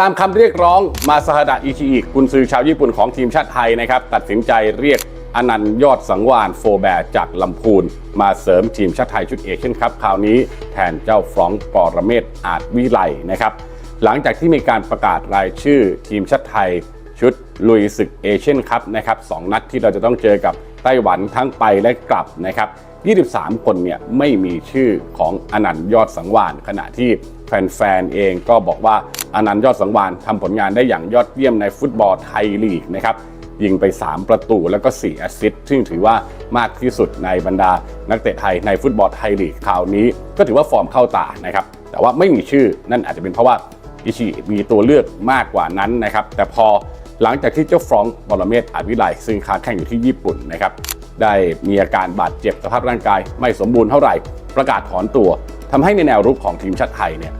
ตามคำเรียกร้องมาซาฮาดะอิชิอิกุนซือชาวญี่ปุ่นของทีมชาติไทยนะครับ ตัดสินใจเรียกอนันต์ยอดสังวานโฟแบร์จากลำพูน มาเสริมทีมชาติไทยชุดเอเชียนคัพคราวนี้แทนเจ้าฟรองก์ปรเมศอาจวิไลนะครับ หลังจากที่มีการประกาศรายชื่อทีมชาติไทยชุดลุยศึกเอเชียนคัพนะครับสองนัดที่เราจะต้องเจอกับไต้หวันทั้งไปและกลับนะครับ 23 คนเนี่ยไม่มีชื่อของอนันต์ยอดสังวานขณะที่แฟนๆเองก็บอกว่า อนันต์ยอดสังวานทำผลงานได้อย่างยอดเยี่ยมในฟุตบอลไทยลีกนะครับยิงไป 3 ประตูแล้วก็4แอสซิสต์ซึ่งถือว่ามากที่สุดในบรรดานักเตะไทยในฟุตบอลไทยลีกคราวนี้ ก็ถือว่าฟอร์มเข้าตานะครับ แต่ว่าไม่มีชื่อนั่นอาจจะเป็นเพราะว่าอิชิมีตัวเลือกมากกว่านั้นนะครับ แต่พอหลังจากที่เจ้าฟรองก์บอลเมศอาจวิไลซึ่งค้าแข่งอยู่ที่ญี่ปุ่นนะครับได้มีอาการบาดเจ็บสภาพร่างกายไม่สมบูรณ์เท่าไหร่ประกาศถอนตัวทำให้ในแนวรุกของทีมชาติไทยเนี่ย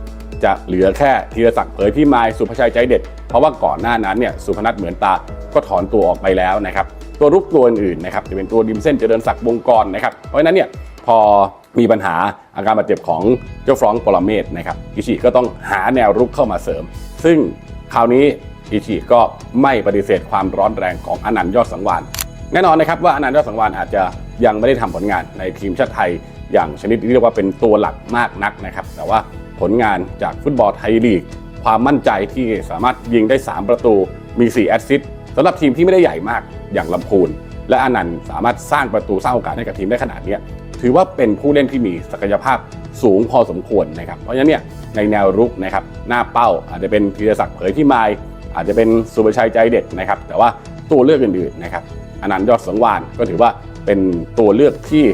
จะเหลือแค่ธีรศักดิ์เผยพี่มายสุภชัยใจเด็ด เพราะว่าก่อนหน้านั้นเนี่ยสุพนัทเหมือนตาก็ถอนตัวออกไปแล้วนะครับตัวรุกตัวอื่นๆนะครับจะเป็นตัวดิมเส้นเจริญศักดิ์วงกรนะครับเพราะฉะนั้นเนี่ยพอมีปัญหาอาการบาดเจ็บของเจ้าฟรองก์ปรเมศนะครับอิชิก็ต้องหาแนวรุกเข้ามาเสริม ซึ่งคราวนี้อิชิก็ไม่ปฏิเสธความร้อนแรงของอนันต์ยอดสังวานแน่นอนนะครับว่าอนันต์ยอดสังวานอาจจะยังไม่ได้ทำผลงานในทีมชาติไทยอย่างชนิดที่เรียกว่าเป็นตัวหลักมากนักนะครับ แต่ว่า ผลงานจากฟุตบอลไทยลีก ความมั่นใจที่สามารถยิงได้ 3 ประตูมี 4 แอสซิสต์สำหรับทีมที่ไม่ได้ใหญ่มากอย่างลำพูน และอนันต์สามารถสร้างประตูสร้างโอกาสให้กับทีมได้ขนาดนี้ถือว่าเป็นผู้เล่นที่มีศักยภาพสูงพอสมควรนะครับเพราะฉะนั้นเนี่ยในแนวรุกนะครับหน้าเป้าอาจจะเป็นธีรศักดิ์เผยพิมายอาจจะเป็นสุภชัยใจเด็ดนะครับแต่ว่าตัวเลือกอื่นๆนะครับอนันต์ยอดสังวานก็ถือว่าเป็นตัวเลือกที่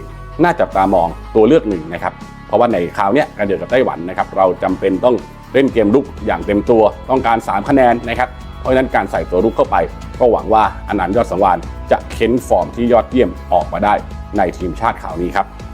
น่าจับตามองตัวเลือกหนึ่งนะครับ ราะว่าในคราวเนี้ยการเดือดกับไต้หวันนะครับเราจำเป็นต้องเล่นเกมลุกอย่างเต็มตัวต้องการ 3 คะแนนนะครับเพราะฉะนั้นการใส่ตัวลุกเข้าไป ก็หวังว่าอนันต์ยอดสังวานจะเค้นฟอร์มที่ยอดเยี่ยมออกมาได้ในทีมชาติข่าวนี้ครับ